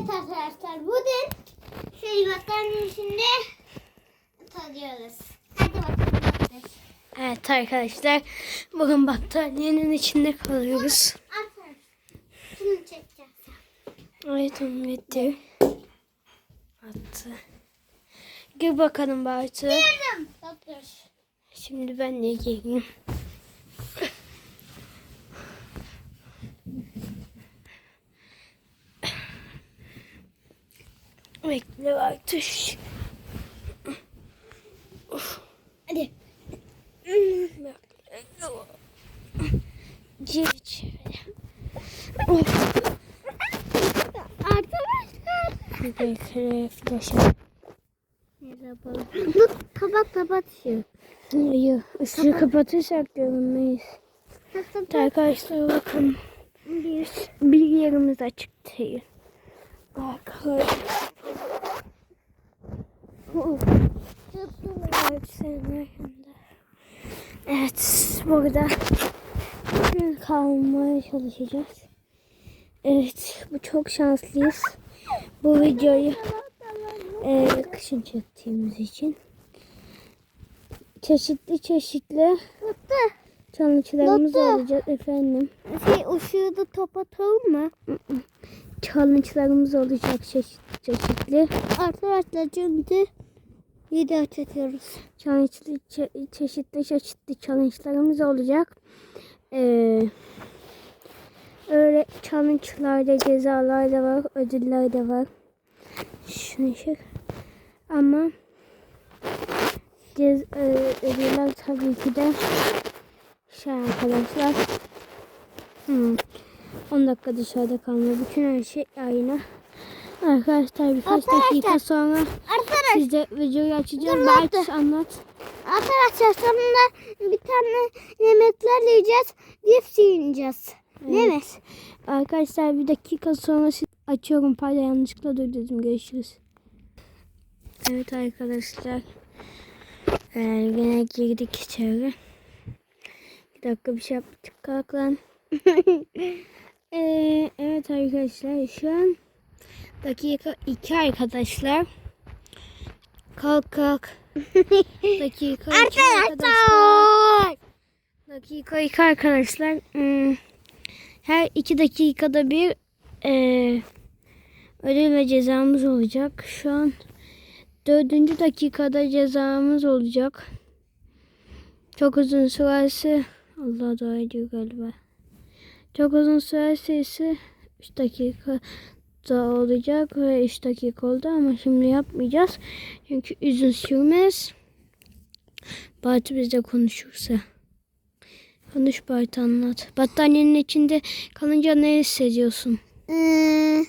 Evet arkadaşlar bugün şey battaniyenin içinde tadıyoruz. Hadi bakalım. Evet arkadaşlar bugün battaniyenin içinde kalıyoruz. Şunu çekeceğiz. Evet bitti. Attı. Gir bakalım Bartu. Doktor. Şimdi ben de gireyim. Bekle Bartuş. Hadi. Gir içeri. Arkadaşlar. Bekle. Ne yapalım? Dur kapat kapat şu. Hayır, ışığı kapatırsak görünmeyiz. Arkadaşlar bakın. Bir. Bilgilerimiz açık değil. Arkadaşlar. Evet, burada kalmaya çalışacağız. Evet, bu çok şanslıyız. Bu videoyu e, kışın çektiğimiz için. Çeşitli çeşitli challenge'larımız olacak efendim. Şey ışığı da kapatalım mı? Challenge'larımız olacak çeşit, çeşitli. Arkadaşlar şimdi video çekiyoruz. Challenge'li, çe- çeşitli çeşitli challenge'larımız olacak. Ee, öyle challenge'larda cezalar da var, ödüller de var. Şunu şey. Ama cez, e, ödüller tabii ki de şey arkadaşlar. Hmm, 10 dakika dışarıda kalma. Bütün her şey aynı. Arkadaşlar birkaç Arkadaşlar. dakika sonra Arkadaşlar. siz de videoyu açacağım. Belki anlat. Arkadaşlar sonunda bir tane yemekler yiyeceğiz. Cips yiyeceğiz. Değil mi? Arkadaşlar bir dakika sonra açıyorum. Pardon yanlışlıkla duydum. Görüşürüz. Evet arkadaşlar. Ee, yine girdik içeri. Bir dakika bir şey yaptık. Kalk lan. Ee, evet arkadaşlar şu an dakika 2 arkadaşlar. Kalk kalk. Dakika 2 arkadaşlar. Dakika iki arkadaşlar. Hmm, Her iki dakikada bir eee ödül ve cezamız olacak. Şu an dördüncü dakikada cezamız olacak. Çok uzun sürerse Allah dua ediyor galiba. Çok uzun sürerse ise 3 dakika da olacak ve 3 dakika oldu ama şimdi yapmayacağız. Çünkü uzun sürmez. Batı bizde konuşursa. Konuş Bartu anlat. Battaniyenin içinde kalınca ne hissediyorsun? Ee,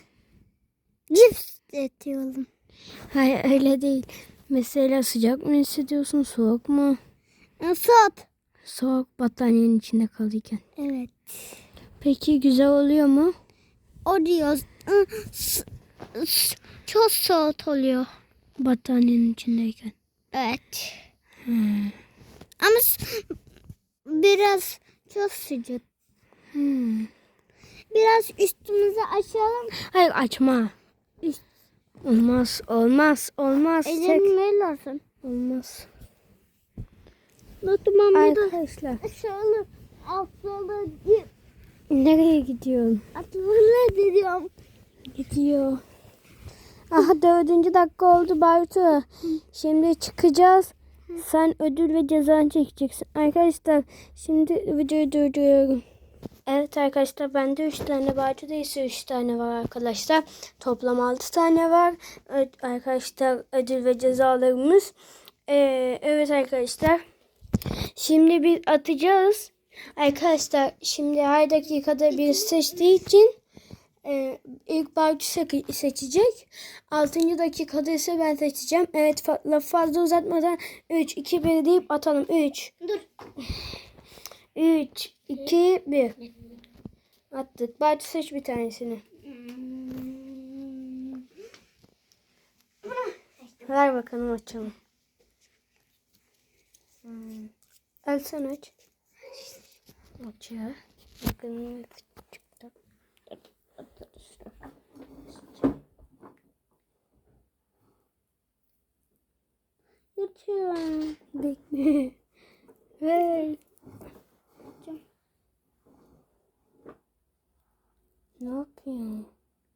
cips etiyorum. Hayır öyle değil. Mesela sıcak mı hissediyorsun soğuk mu? Sot. Soğuk battaniyenin içinde kalırken. Evet. Peki güzel oluyor mu? O diyor. ı, s- s- Çok soğuk oluyor. Battaniyenin içindeyken. Evet. Ama s- biraz çok sıcak. Hmm. Biraz üstümüzü açalım. Hayır açma. Üst- Olmaz olmaz olmaz. Çek. Elim böyle olsun. Olmaz. Notumun bir de Arkadaşlar şöyle atlalı nereye gidiyorsun? Atlalı diyorum. Gidiyor. Aha dördüncü dakika oldu Bartu. Şimdi çıkacağız. Sen ödül ve cezanı çekeceksin. Arkadaşlar şimdi videoyu durduruyorum. Evet arkadaşlar bende 3 tane Bartu'da ise 3 tane var arkadaşlar. Toplam 6 tane var. Ö- arkadaşlar ödül ve cezalarımız. Ee, evet arkadaşlar. Şimdi biz atacağız. Arkadaşlar şimdi her dakikada bir seçtiği için ee, ilk Bartu se- seçecek. 6. dakikada ise ben seçeceğim. Evet fa- fazla uzatmadan 3, 2, 1 deyip atalım. 3, Dur. 3, 2, 1. Attık. Bartu seç bir tanesini. Ver bakalım açalım. Hmm. Al sen aç. Aç ya. Bakın arkadaşlar. Yatıyorum. Bekle. Hey. Ne yapıyorsun?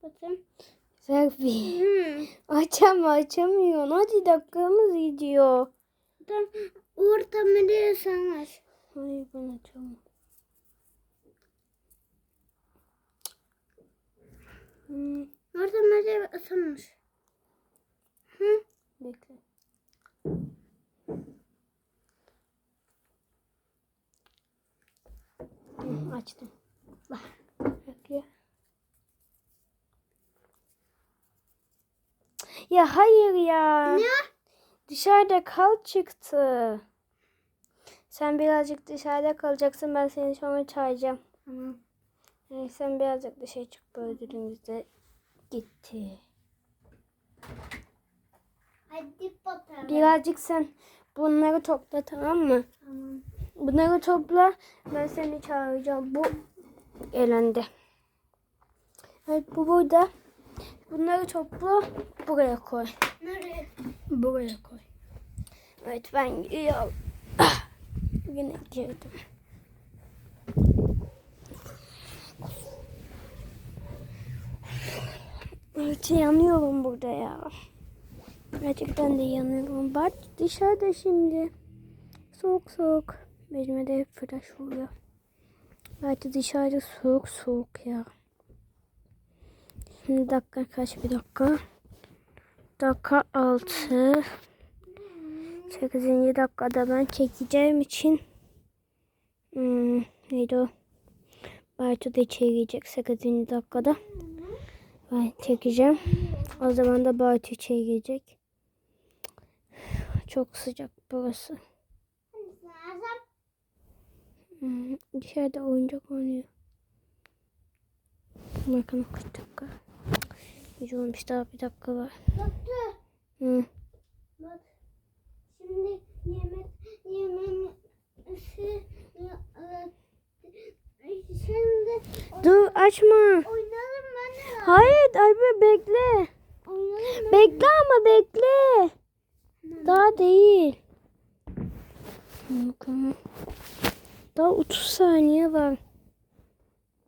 Bakın. Selfie. Hmm. Açama açamıyorsun. Hadi dakikamız gidiyor. Tam orta mı diyorsan aç. Hayır ben açamam. Hmm, Ortamı ısınmış. Hı? bekle. Hı, açtım. Bak. Bekle. Ya hayır ya. Ne? Dışarıda kal çıktı. Sen birazcık dışarıda kalacaksın. Ben seni sonra çağıracağım. Tamam. Sen birazcık dışarı çık. Böyle ödülümüz gitti. Hadi bakalım. Birazcık sen bunları topla tamam mı? Tamam. Bunları topla. Ben seni çağıracağım. Bu elendi. Evet bu burada. Bunları topla. Buraya koy. Nereye? Buraya koy. Evet ben gidiyorum. Yine girdim. Evet yanıyorum burada ya. Gerçekten de yanıyorum. Bak dışarıda şimdi. Soğuk soğuk. Benim de flash oluyor. Evet dışarıda soğuk soğuk ya. Şimdi dakika kaç bir dakika? Dakika 6. 8. dakikada ben çekeceğim için hmm, neydi o? Da içeri girecek 8. dakikada. Ben çekeceğim. O zaman da Bartu içeri girecek. Çok sıcak burası. Hmm, dışarıda oyuncak oynuyor. Bakın kaç dakika. Hiç olmuş daha bir dakika var. Doktor. Hı. Bak. Şimdi yemek yemeğini ya, e, şimdi Dur açma. oynarım ben de. Hayır abi bekle. Oynarım. Bekle ama bekle. Daha değil. Bakalım. Daha 30 saniye var.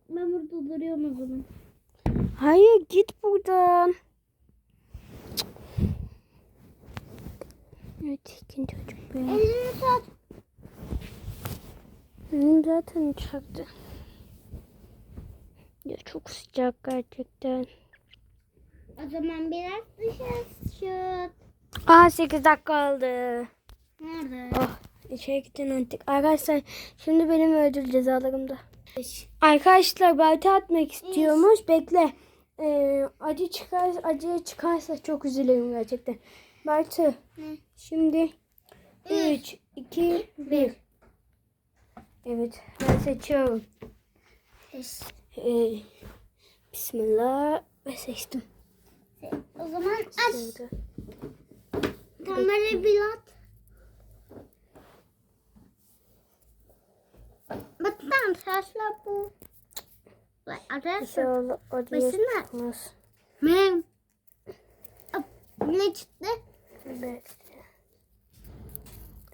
Ben burada duruyorum o zaman. Hayır git buradan. Evet ikinci çocuk benim. Elini tut. Zaten uçaktı. Ya çok sıcak gerçekten. O zaman biraz dışarı çık. Aa 8 dakika oldu. Nerede? Oh içeri gidin artık. Arkadaşlar şimdi benim ödül cezalarımda. Arkadaşlar balta atmak istiyormuş. Bekle. Ee, acı çıkar, acı çıkarsa çok üzülürüm gerçekten. Ne? Şimdi 3, 2, 1. Evet ben seçiyorum. Beş. Ee, Bismillah ve seçtim. O zaman aç. Kamerayı bir at. Battan saçla bu. Arkadaşlar. Çıkmaz. Men. Ne çıktı? Evet.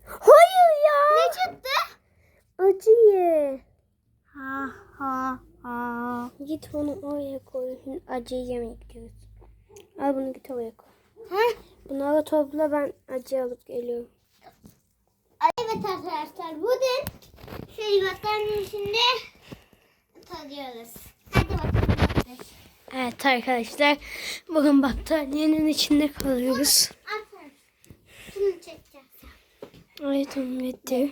Hayır ya. Ne çıktı? Acı ye. Ha ha ha. Git onu oraya koy. Şimdi acı yemek gidiyoruz. Al bunu git oraya koy. Ha? Bunları topla ben acı alıp geliyorum. Evet arkadaşlar bugün şey battaniyenin içinde tadıyoruz. Hadi bakalım. Evet arkadaşlar bugün battaniyenin içinde kalıyoruz. Aferin. Şunu çekeceğiz. Evet onu bitti.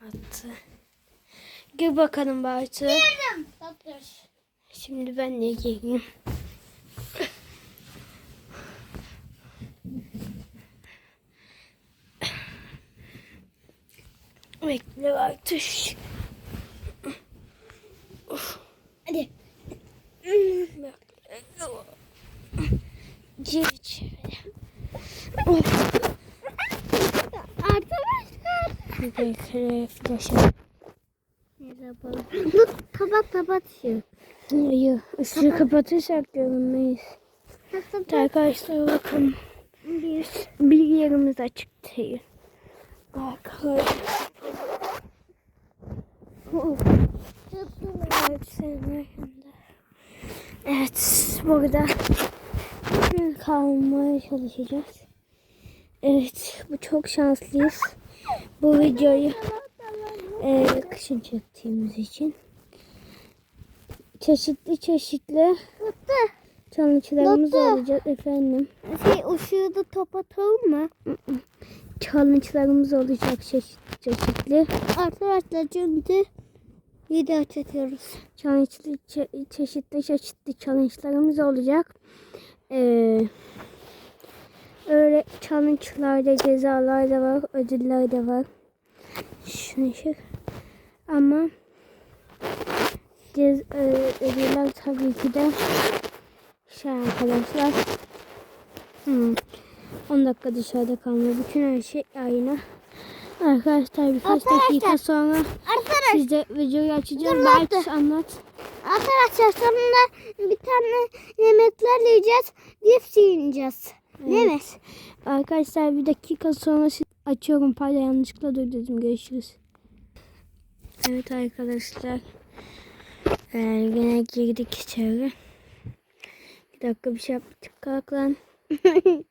Attı. Gir bakalım Bartu. Doktor. Şimdi ben de gireyim. Bekle Bartu. Hadi. Gir içeri. Arkadaşlar. Bekle flaşı. Ne yapalım? Dur kapat kapat şu. Hayır, ışığı kapatırsak görünmeyiz. Arkadaşlar bakın. Bir. Bilgilerimiz açık değil. Arkadaşlar. Evet, burada bugün kalmaya çalışacağız. Evet, bu çok şanslıyız. Bu videoyu e, kışın çektiğimiz için. Çeşitli çeşitli Mutlu. challenge'larımız Doktor. olacak efendim. Şey ışığı da top atalım mı? Challenge'larımız olacak çeşitli çeşitli. Arkadaşlar şimdi video çekiyoruz. Challenge'li çe- çeşitli çeşitli challenge'larımız olacak. Ee, öyle challenge'larda cezalar da var, ödüller de var. Şunu şu. Ama cez, e, ödüller tabii ki de şey arkadaşlar. Hmm. 10 dakika dışarıda kalma. Bütün her şey aynı. Arkadaşlar birkaç Arkadaşlar. dakika sonra Arkadaşlar, siz de videoyu açacağım. Belki anlat. arkadaşlar sonunda bir tane yemekler yiyeceğiz. Cips yiyeceğiz. Mi? Arkadaşlar bir dakika sonra açıyorum. Pardon yanlışlıkla dur dedim. Görüşürüz. Evet arkadaşlar. Ee, yine girdik içeri. Bir dakika bir şey yaptık. Kalk lan.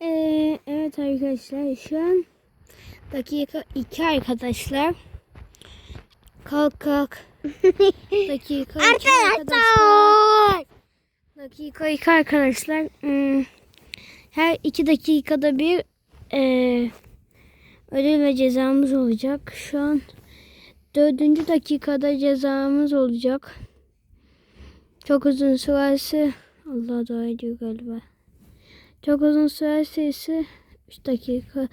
Ee, evet arkadaşlar şu an dakika 2 arkadaşlar. Kalk kalk. dakika 2 arkadaşlar. Dakika 2 arkadaşlar. Hmm, Her iki dakikada bir eee, ödül ve cezamız olacak. Şu an dördüncü dakikada cezamız olacak. Çok uzun sürerse Allah dua ediyor galiba. Çok uzun sürerse ise 3 dakika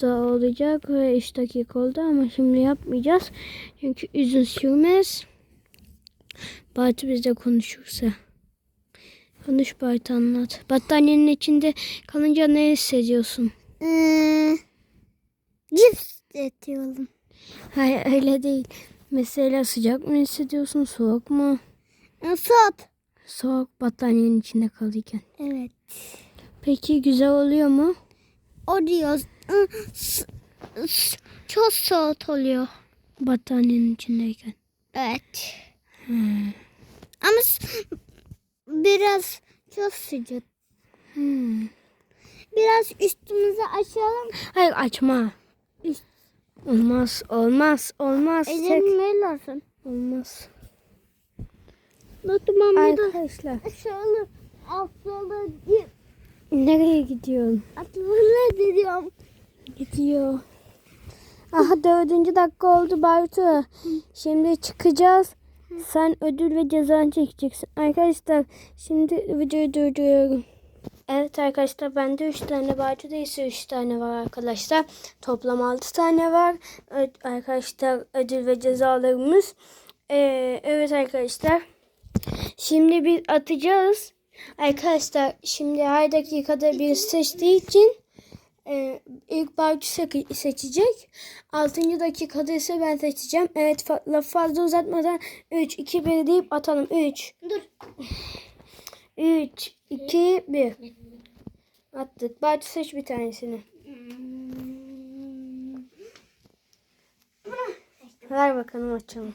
da olacak ve 3 dakika oldu ama şimdi yapmayacağız. Çünkü uzun sürmez. Batı bizde konuşursa. Konuş Bart anlat. Battaniyenin içinde kalınca ne hissediyorsun? Ee, cips etiyorum. Hayır öyle değil. Mesela sıcak mı hissediyorsun soğuk mu? Sot. Soğuk battaniyenin içinde kalırken. Evet. Peki güzel oluyor mu? O diyor. ı, s- s- Çok soğuk oluyor. Battaniyenin içindeyken. Evet. Ama s- biraz çok sıcak. Hmm. Biraz üstümüzü açalım. Hayır açma. Olmaz olmaz olmaz. Tek- Elim böyle olsun. Olmaz. De Arkadaşlar altlı cips. nereye gidiyorsun? Atlı diyorum. Gidiyor. Aha dördüncü dakika oldu Bartu. Şimdi çıkacağız. Sen ödül ve cezanı çekeceksin. Arkadaşlar şimdi videoyu durduruyorum. Evet arkadaşlar bende 3 tane Bartu'da ise 3 tane var arkadaşlar. Toplam 6 tane var. Evet arkadaşlar ödül ve cezalarımız. Ee, evet arkadaşlar. Şimdi biz atacağız. Arkadaşlar şimdi her dakikada bir seçtiği için ee, ilk Bartu se- seçecek. 6. dakikada ise ben seçeceğim. Evet fa- lafı fazla uzatmadan 3, 2, 1 deyip atalım. 3, Dur. 3, 2, 1. Attık. Bartu seç bir tanesini. Ver bakalım açalım.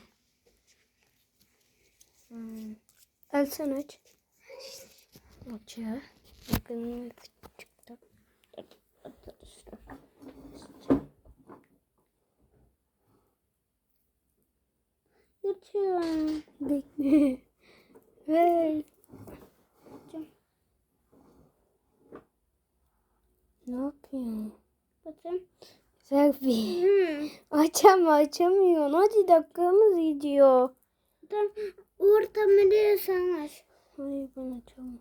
Hmm. Al sen aç. Aç ya. Bakın çıktı. Lütfen. Bekle. Ver. Ne yapıyorsun? Bakın. Selfie. Hmm. Açama açamıyorsun. Hadi dakikamız gidiyor. Tam ortamı diyorsan aç. Hayır ben açamam.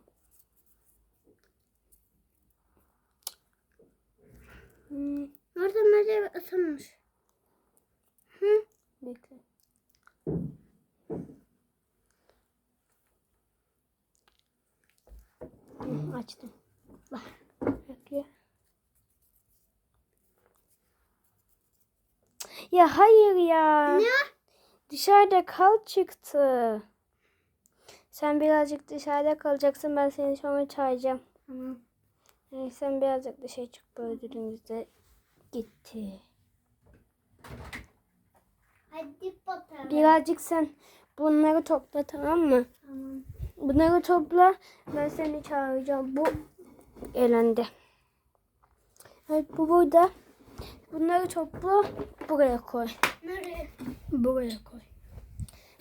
Hmm, Ortamı diyorsan aç. Hı? bekle. Açtım. Bak. Bekle. Ya hayır ya. Ne? Dışarıda kal çıktı. Sen birazcık dışarıda kalacaksın. Ben seni sonra çağıracağım. Tamam. Ee, sen birazcık dışarı çık bu ödülümüz de gitti. Hadi bakalım. Birazcık sen bunları topla tamam mı? Tamam. Bunları topla. Ben seni çağıracağım. Bu elendi. Evet bu burada. Bunları topla. Buraya koy. Nereye? Buraya koy.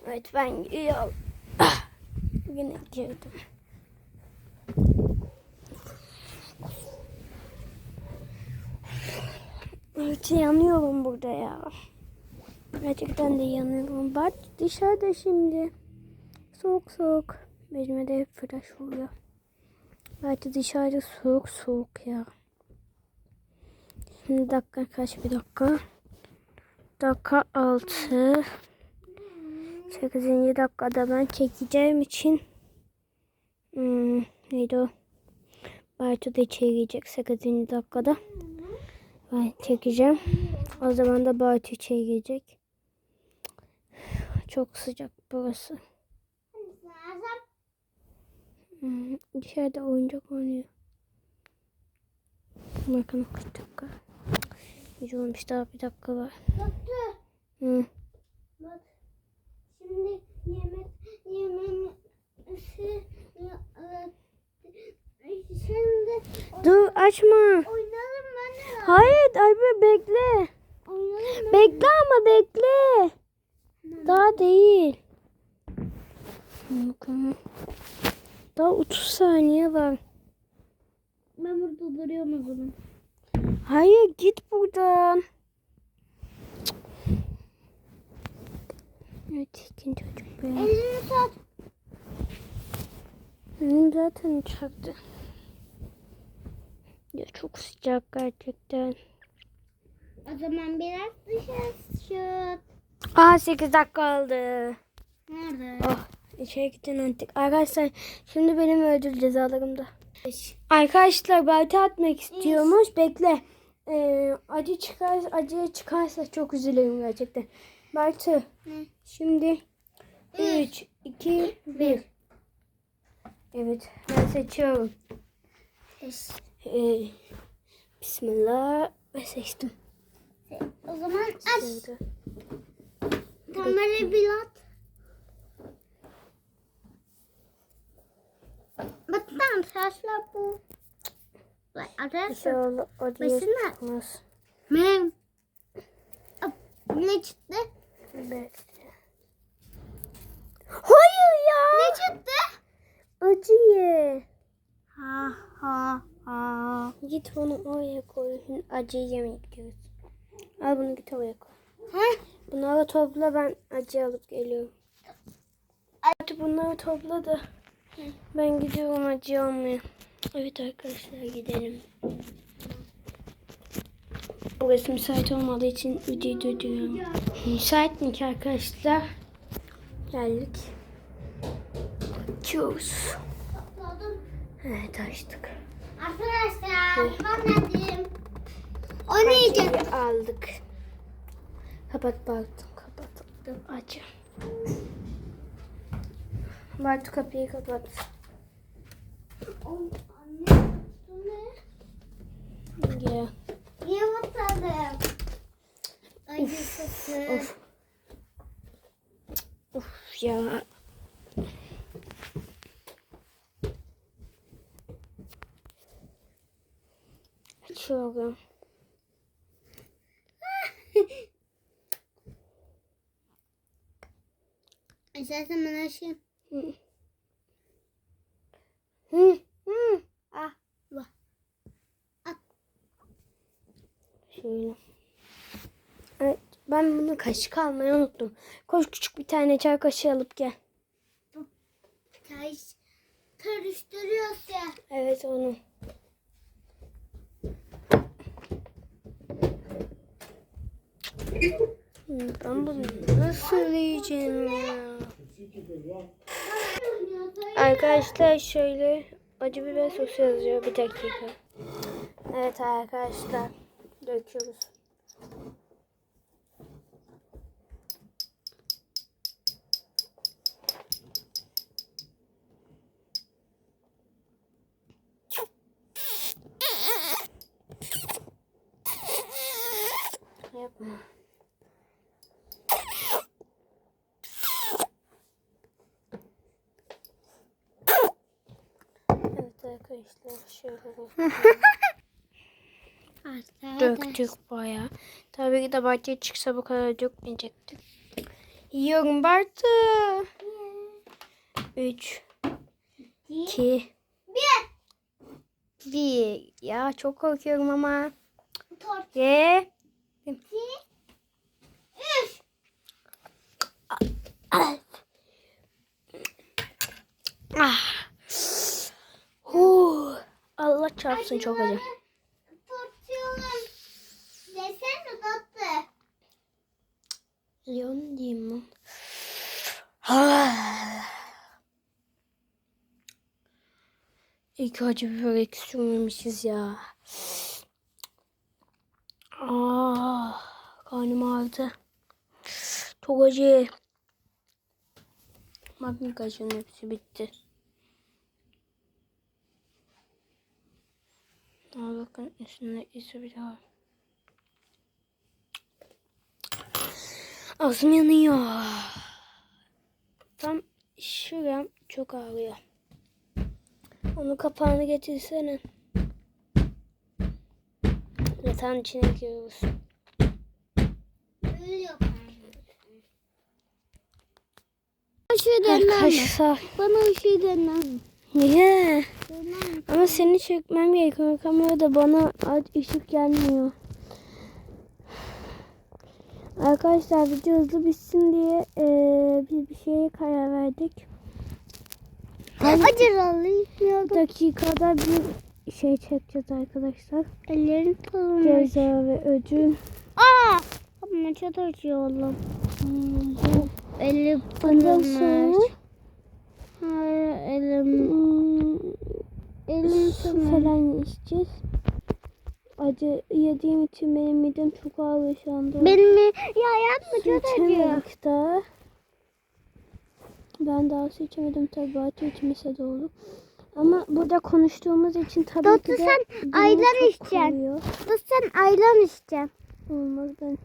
Evet ben gidiyorum. Ah, Yine girdim. Evet yanıyorum burada ya. Gerçekten de yanıyorum. Bak dışarıda şimdi. Soğuk soğuk. Benim de flash oluyor. Belki dışarıda soğuk soğuk ya. Şimdi dakika kaç bir dakika? Dakika 6. 8. dakikada ben çekeceğim için hmm, neydi o? Bartu da içeri girecek 8. dakikada. Ben çekeceğim. O zaman da Bartu içeri girecek. Çok sıcak burası. Hmm, dışarıda oyuncak oynuyor. Bakın kaç dakika. Hiç olmuş daha bir dakika var. Doktor. Hı. Bak. Şimdi yemek yemeğini şey, şimdi Dur açma. oynayalım ben de. Hayır abi bekle. Oynayalım mı? Bekle ama bekle. Daha değil. Bakalım. Daha 30 saniye var. Ben burada duruyorum o zaman. Hayır git buradan. Evet ikinci çocuk benim. Elini tut. Benim zaten uçaktı. Ya çok sıcak gerçekten. O zaman biraz dışarı şut. Aa 8 dakika oldu. Nerede? Oh içeri gidin artık. Arkadaşlar şimdi benim ödül cezalarımda. Arkadaşlar balta atmak istiyormuş. Bekle. Ee, acı çıkar, acı çıkarsa çok üzülürüm gerçekten. Balta. Şimdi 3, 2, 1. Evet ben seçiyorum. Ee, Bismillah ve seçtim. O zaman aç. Kamerayı bir at. Bak tam saçla bu. Bak arkadaşlar. Acıya Başına. Mem. Ne çıktı? Bekle. Hayır ya. Ne çıktı? Acı ye. Ha ha ha. Git onu oraya koy. Acıyı yemek gidiyoruz. Al bunu git oraya koy. Ha? Bunları topla ben acı alıp geliyorum. Hadi bunları topla da ben gidiyorum acı almaya. Evet arkadaşlar gidelim. Burası müsait olmadığı için videoyu durduruyorum. Müsait mi ki arkadaşlar? Geldik. Açıyoruz. Evet açtık. Arkadaşlar ben dedim. Oynayacağız. Acıyı aldık. Kapat baktım kapattım acı. Bartu kapıyı kapat. Anne bu ne? Ya. Yumurtadım. Acısı. Of. Of ya. Açıyorum. İstersen ben açayım. Hı. Hı. Ah. Bak. Şöyle. Evet, ben bunu kaşık almayı unuttum. Koş küçük bir tane çay kaşığı alıp gel. Karış, karıştırıyoruz ya. Evet onu. Ben bunu nasıl yiyeceğim ya? arkadaşlar şöyle acı biber sosu yazıyor. Bir dakika. Evet arkadaşlar. Döküyoruz. Yapma. Arkadaşlar şöyle döktük baya. Tabii ki de bahçeye çıksa bu kadar dökmeyecektik. Yiyorum Bartu. 3 2 1 Ya çok korkuyorum ama. Ye. üç. Ah. Huh. Allah çarpsın çok acı. Tutuyorum. Desene tatlı. Leon diyeyim? İyi ki acı biber ekşi sürmemişiz ya. Ah, karnım ağrıdı. Çok acı. Bakın kaşığın hepsi bitti. Aa, bakın üstünde izi bile var. Ağzım yanıyor. Tam şuram çok ağrıyor. Onun kapağını getirsene. Yatağın içine giriyoruz. Bana şey? Arkadaşlar. Bana bir şey denmem? Niye? Ama seni çekmem gerekiyor. Kamerada bana ışık gelmiyor. Arkadaşlar video hızlı bitsin diye eee, biz bir şeye karar verdik. Acıralı. Bir dakikada bir şey çekeceğiz arkadaşlar. Ellerini tutulmuş. Ceza ve ödül. Aa! Ama çok acıyor oğlum. Elim Ondan tutulmuş. Hayır elim. Elim falan içeceğiz. Acı yediğim için benim midem çok ağrıyor şu anda. Benim mi? Ya yapma Su çok acıyor. daha. Ben daha su içemedim tabii Bahçe içmese de olur. Ama burada konuştuğumuz için tabii Tatlı ki de sen ayran içeceksin. Dur sen ayran içeceksin. Olmaz ben.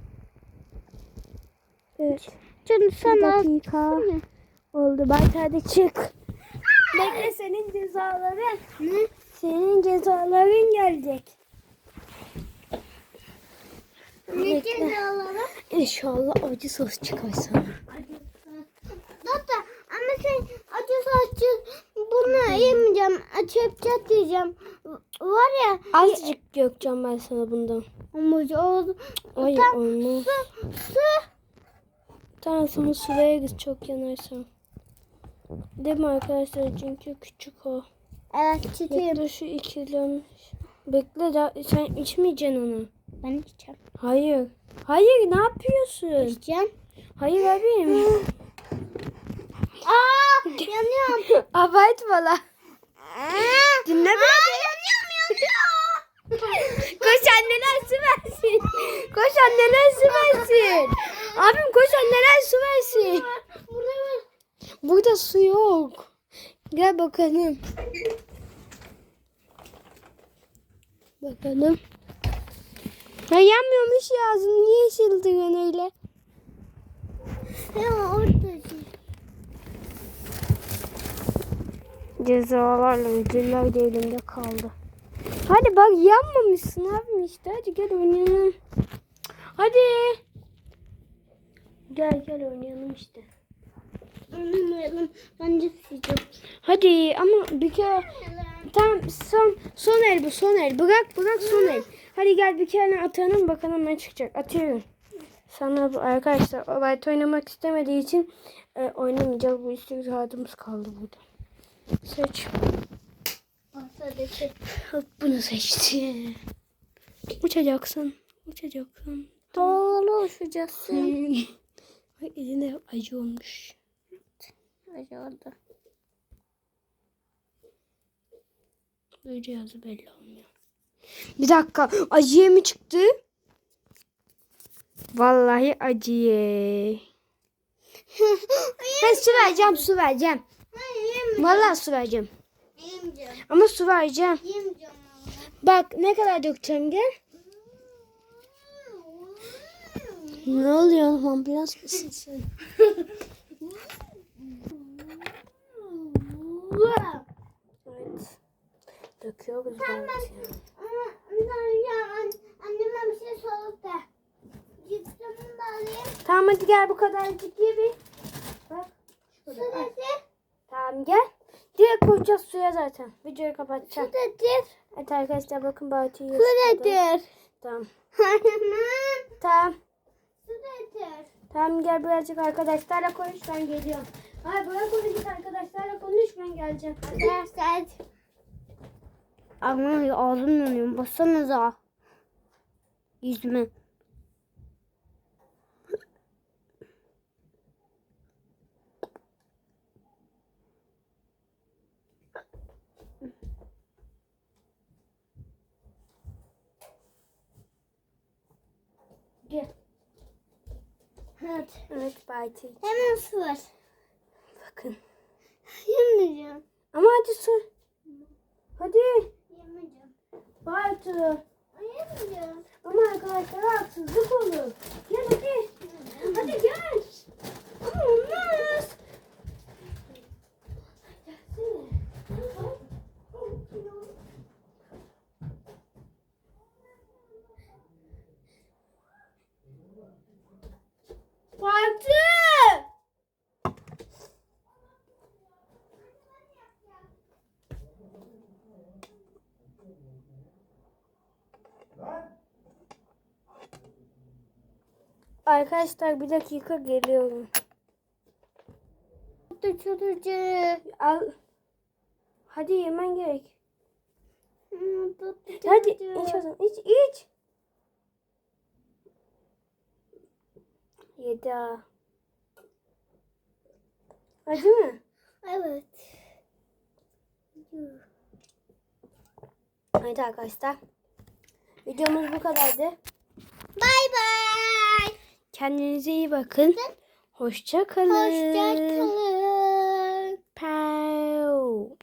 Evet. Çünkü Bir sen mi? Oldu. Bahçe hadi çık. Bekle senin cezaların. Senin cezaların gelecek. Ne cezaları? İnşallah acı sos çıkar sana. Tata ama sen acı saçı bunu yemeyeceğim. Çöp diyeceğim. Var ya. Azıcık dökeceğim ben sana bundan. Ama o Tam olmaz. su su. Tamam sana sıraya git çok yanarsan. Değil mi arkadaşlar? Çünkü küçük o. Evet çiçeğim. Bekle şu ikilem. Bekle da sen içmeyeceksin onu. Ben içeceğim. Hayır. Hayır ne yapıyorsun? İçeceğim. Hayır abim. Aa yanıyorum. Abartma la. Dinle Aa yanıyorum yanıyorum. Koş anneler su versin. Koş anneler su versin. Abim koş anneler su versin. Burada. Burada su yok. Gel bakalım. Bakalım. Ya yanmıyormuş ya ağzın. Niye şıldırıyorsun öyle? Ya orada. Cezalarla ödüller de elimde kaldı. Hadi bak yanmamışsın abim işte. Hadi gel oynayalım. Hadi. Gel gel oynayalım işte. Anlamayalım. Ben de içeceğim. Hadi ama bir kere tamam son son el bu son el. Bırak bırak son el. Hadi gel bir kere atalım bakalım ne çıkacak. Atıyorum. Sana bu arkadaşlar o Bayt oynamak istemediği için e, oynamayacağız. Bu üstü kağıdımız kaldı burada. Seç. Hop, Bunu seçti. Uçacaksın. Uçacaksın. Havalı uçacaksın. Ay eline acı olmuş. Hadi orada. Böyle yazı belli olmuyor. Bir dakika. Acıya mı çıktı? Vallahi acıye. ben su vereceğim su vereceğim. Hayır yemeyeceğim. Vallahi su vereceğim. Yemeyeceğim. Ama su vereceğim. Yemeyeceğim. Bak ne kadar dökeceğim gel. Ne oluyor? Ambulans mısın sen? Evet. Döküyoruz Tamam. Bartu. Ama ben ya an, anneme bir şey sorup da. Cipsimi alayım. Tamam hadi gel bu kadarcık ye bir. Bak. Şurada. Tamam gel. Direkt koyacağız suya zaten. Videoyu kapatacağım. Dedi. Evet arkadaşlar bakın Su dedi. Tamam. Tamam. Dedi. Tamam gel birazcık arkadaşlarla konuş ben geliyorum. Hayır bırak onu git arkadaşlarla konuş ben geleceğim. Arkadaşlar. Ama ağzım yanıyor. Bassanıza. Yüzüme. Gel. Evet. Evet Bartu. Hemen su var. Bakın. Yemeyeceğim. Ama hadi su. Hadi. Yemeyeceğim. Bartu. Yemeyeceğim. Ama arkadaşlar haksızlık olur. Gel hadi. Hadi gel. Ama olmaz. Bartu. Arkadaşlar bir dakika geliyorum. Çadırcı. Al. Hadi yemen gerek. Hadi iç o zaman. İç iç. Yedi ha. Acı mı? Evet. Evet arkadaşlar. Videomuz bu kadardı. Bay bay. Kendinize iyi bakın. Hoşça kalın. Hoşça kalın. Pow.